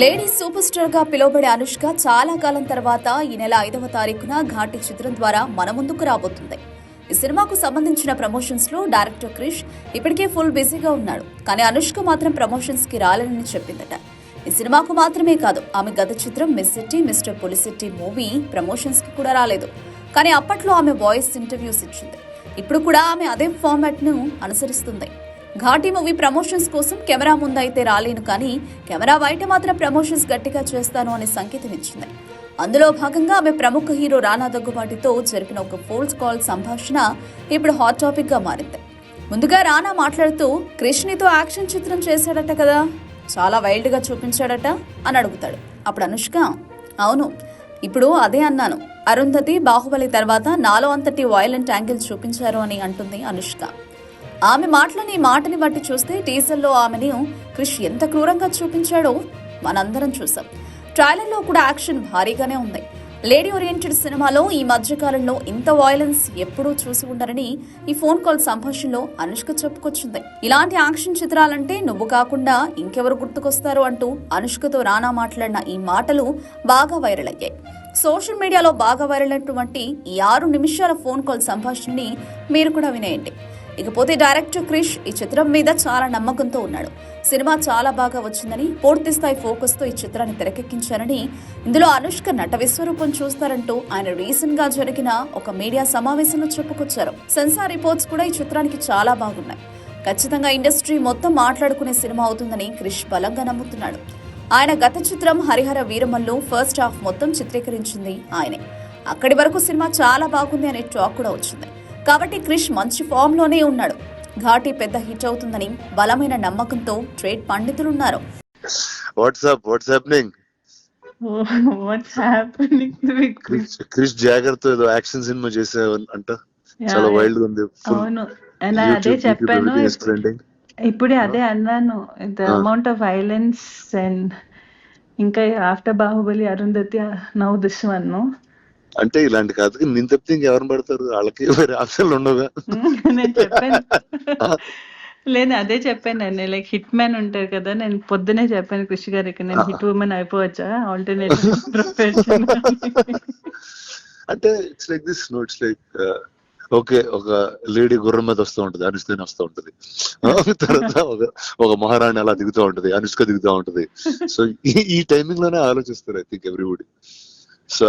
Lady super స్టార్గా పిలువబడే అనుష్క చాలా కాలం తర్వాత ఈ నెల ఐదవ తారీఖున ఘాటి చిత్రం ద్వారా మన ముందుకు రాబోతుంది. ఈ సినిమాకు సంబంధించిన ప్రమోషన్స్లో డైరెక్టర్ క్రిష్ ఇప్పటికే ఫుల్ బిజీగా ఉన్నాడు. కానీ అనుష్క మాత్రం ప్రమోషన్స్కి రాలేనని చెప్పిందట. ఈ సినిమాకు మాత్రమే కాదు ఆమె గత చిత్రం Miss Shetty Mr Polishetty movie ప్రమోషన్స్కి కూడా రాలేదు. కానీ అప్పట్లో ఆమె వాయిస్ ఇంటర్వ్యూస్ ఇచ్చింది. ఇప్పుడు కూడా ఆమె అదే ఫార్మాట్ను అనుసరిస్తుంది. ఘాటీ మూవీ ప్రమోషన్స్ కోసం కెమెరా ముందు అయితే రాలేను కానీ కెమెరా బయట మాత్రం ప్రమోషన్స్ గట్టిగా చేస్తాను అనే సంకేతం ఇచ్చింది. అందులో భాగంగా ఆమె ప్రముఖ హీరో రానా దగ్గుబాటితో జరిపిన ఒక ఫోన్స్ కాల్ సంభాషణ ఇప్పుడు హాట్ టాపిక్గా మారింది. ముందుగా రానా మాట్లాడుతూ కృష్ణితో యాక్షన్ చిత్రం చేశాడట కదా చాలా వైల్డ్గా చూపించాడట అని అడుగుతాడు. అప్పుడు అనుష్క అవును ఇప్పుడు అదే అన్నాను. అరుంధతి బాహుబలి తర్వాత నాలో అంతటి వైలెంట్ యాంగిల్ చూపించారు అని అంటుంది అనుష్క. ఆమె మాటలని ఈ మాటని బట్టి చూస్తే టీజర్లో ఆమెను క్రిష్ ఎంత క్రూరంగా చూపించాడో మనందరం చూసాం. ట్రైలర్లో కూడా యాక్షన్ భారీగానే ఉంది. లేడీ ఓరియంటెడ్ సినిమాలో ఈ మధ్యకాలంలో ఇంత వాయిలెన్స్ ఎప్పుడూ చూసి ఉండరని ఈ ఫోన్ కాల్ సంభాషణలో అనుష్క చెప్పుకొచ్చింది. ఇలాంటి యాక్షన్ చిత్రాలంటే నువ్వు కాకుండా ఇంకెవరు గుర్తుకొస్తారు అంటూ అనుష్కతో రానా మాట్లాడిన ఈ మాటలు బాగా వైరల్ అయ్యాయి. సోషల్ మీడియాలో బాగా వైరల్ అయినటువంటి ఈ ఆరు నిమిషాల ఫోన్ కాల్ సంభాషణని మీరు కూడా వినేయండి. ఇకపోతే డైరెక్టర్ క్రిష్ ఈ చిత్రం మీద చాలా నమ్మకంతో ఉన్నాడు. సినిమా చాలా బాగా వచ్చిందని పూర్తి స్థాయి ఫోకస్తో ఈ చిత్రాన్ని తెరకెక్కించారని ఇందులో అనుష్క నట విశ్వరూపం చూస్తారంటూ ఆయన రీసెంట్గా జరిగిన ఒక మీడియా సమావేశంలో చెప్పుకొచ్చారు. సెన్సార్ రిపోర్ట్స్ కూడా ఈ చిత్రానికి చాలా బాగున్నాయి. ఖచ్చితంగా ఇండస్ట్రీ మొత్తం మాట్లాడుకునే సినిమా అవుతుందని క్రిష్ బలంగా నమ్ముతున్నాడు. ఆయన గత చిత్రం హరిహర వీరమల్లు ఫస్ట్ హాఫ్ మొత్తం చిత్రీకరించింది ఆయనే. అక్కడి వరకు సినిమా చాలా బాగుంది అనే టాక్ కూడా వచ్చింది. కాబట్టి క్రిష్ మంచి ఫామ్లోనే ఉన్నాడు. ఘాటి పెద్ద హిట్ అవుతుందని బలమైన నమ్మకంతో trade పండితులున్నారు. What's up what's happening what's happening with Krish. Krish జాగర్తో ఏదో యాక్షన్ సినిమా చేసే అంట. చాలా వైల్డ్గా ఉంది. అవును. అండ్ అదే చెప్పాను. ట్రెండింగ్ ఇప్పుడే అదే అన్నాను. The Ah. Amount of violence and ఇంకా after Baahubali Arundhati now this one అంటే ఇలాంటి కాదు. నేను తప్పితే ఇంకెవరిని పడతారు? వాళ్ళకి వేరే ఆప్షన్లు ఉండవుగా నేను చెప్పాను. లేదు అదే చెప్పాను నేను. లైక్ హిట్ మ్యాన్ ఉంటారు కదా నేను పొద్దునే చెప్పాను కృషి గారికి నేను హిట్ ఉమెన్ అయిపోవచ్చా? ఆల్టర్నేట్ ప్రొఫెషన్ అంటే it's like this no it's like okay ఒక లేడీ గుర్రం మీద వస్తూ ఉంటది అనుష్క వస్తూ ఉంటది. తర్వాత ఒక ఒక మహారాణి అలా దిగుతూ ఉంటది అనుష్క దిగుతూ ఉంటది. సో ఈ టైమింగ్లోనే ఆలోచిస్తారు I think everybody so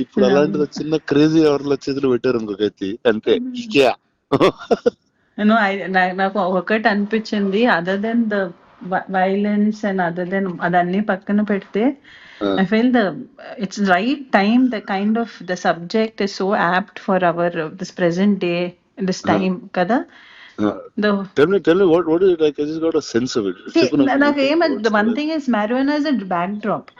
ఇప్పుడు అలాంటిది చిన్న క్రేజీ ఎవరిలో చేతులు పెట్టారు ఇంకొకటి. అంతే ఇకే no, I, నా- నాకు ఒకటి అనిపించింది. Other than the violence and other than అదన్నీ పక్కన పెడితే I feel the it's right time the kind of the subject is so apt for our this present day this time కదా? నాకు ఏమంటే one thing is a backdrop. మన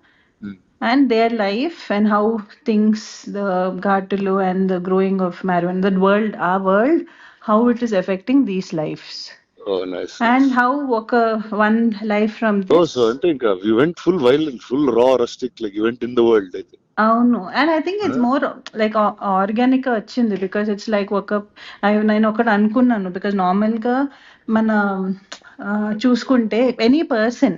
And their life and how things the Gatulu and the growing of marijuana, the world, our world, how it is affecting these lives. Oh, nice. And how ఒక one life from this. Oh, so I think uh, we went full violent, full raw, rustic, like you went in the world. I think. అవును and I think it's more like organic వచ్చింది because it's like ఒక I- నేను ఒకటి అనుకున్నాను because నార్మల్గా మన చూసుకుంటే any person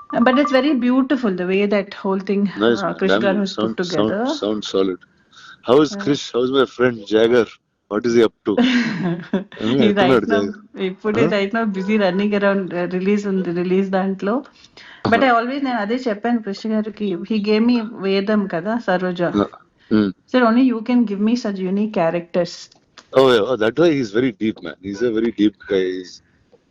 but it's very beautiful the way that whole thing nice, uh, man. Krish Damn, Garu has sound, put together Sound, sound solid. How is Chris? How's my friend Jagger? What is he up to? He ఎక్కడ right now, ఉన్నాడు? ఇప్పుడు right now busy running around release ఉంది release దాంట్లో but I always నేను అదే చెప్పాను కృష్ణ గారికి he gave మీ వేదం కదా Saroja Uh, hmm. Sir only you can give me such unique characters Oh, yeah. Oh, that way he's very deep, man. He's a very deep guy. He's,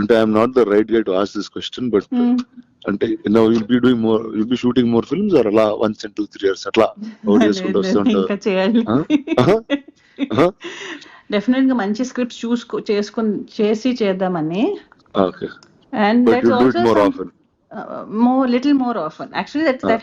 అంటే I'm not the right guy to ask this question but. అంటే no will be doing more will be shooting more films or అలా once in two three years అట్లా out చేసుకుంటూ వస్తుంటారు ఇంకా చేయాలి. Huh? డెఫినెట్గా మంచి స్క్రిప్ట్స్ చూసుకో చేసుకుని చేసి చేద్దామని. Okay and that's you do it also more often uh, more little more often. Actually that that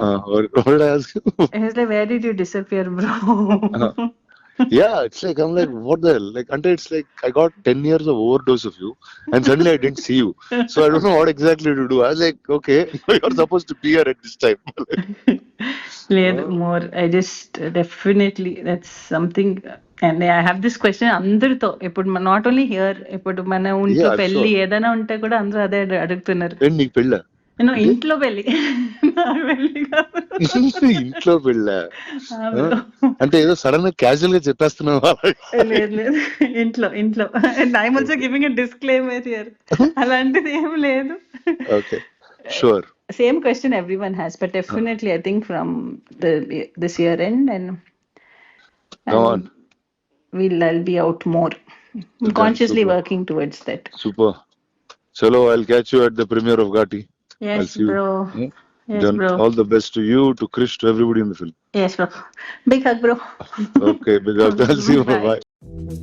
What I ask you? He's like, where did you disappear, bro? yeah, it's like I'm like, what the hell? Like, until it's like I got ten years of overdose of you, and suddenly I didn't see you. So I don't know what exactly to do. I was like, okay, you're supposed to be here at this time. లేదు more I just definitely that's something and I have this question అందరితో ఇప్పుడు not only here ఇప్పుడు మన ఇంట్లో పెళ్ళి. ఏదైనా ఉంటే కూడా అందరూ అదే అడు- అడుగుతున్నారు నీకు పెళ్ళ నేను ఇంట్లో పెళ్ళి. ఇంట్లో పెళ్ళ. అంటే ఏదో సడన్గా క్యాజువల్గా చెప్పేస్తున్నావు లేదు లేదు ఇంట్లో ఇంట్లో and I'm also giving a disclaimer here అలాంటిది ఏం లేదు okay sure same question every one has but definitely I think from this year end and be out more. I'm consciously super. working towards that. Super చలో I'll catch you at the premiere of Ghaati I'll Yes, see you. bro. Hmm? Yes, Then bro. all the best to you, to Krish, to everybody in the film. Yes, bro. Big hug, bro. Okay, big hug. I'll see you. Bye. Bye.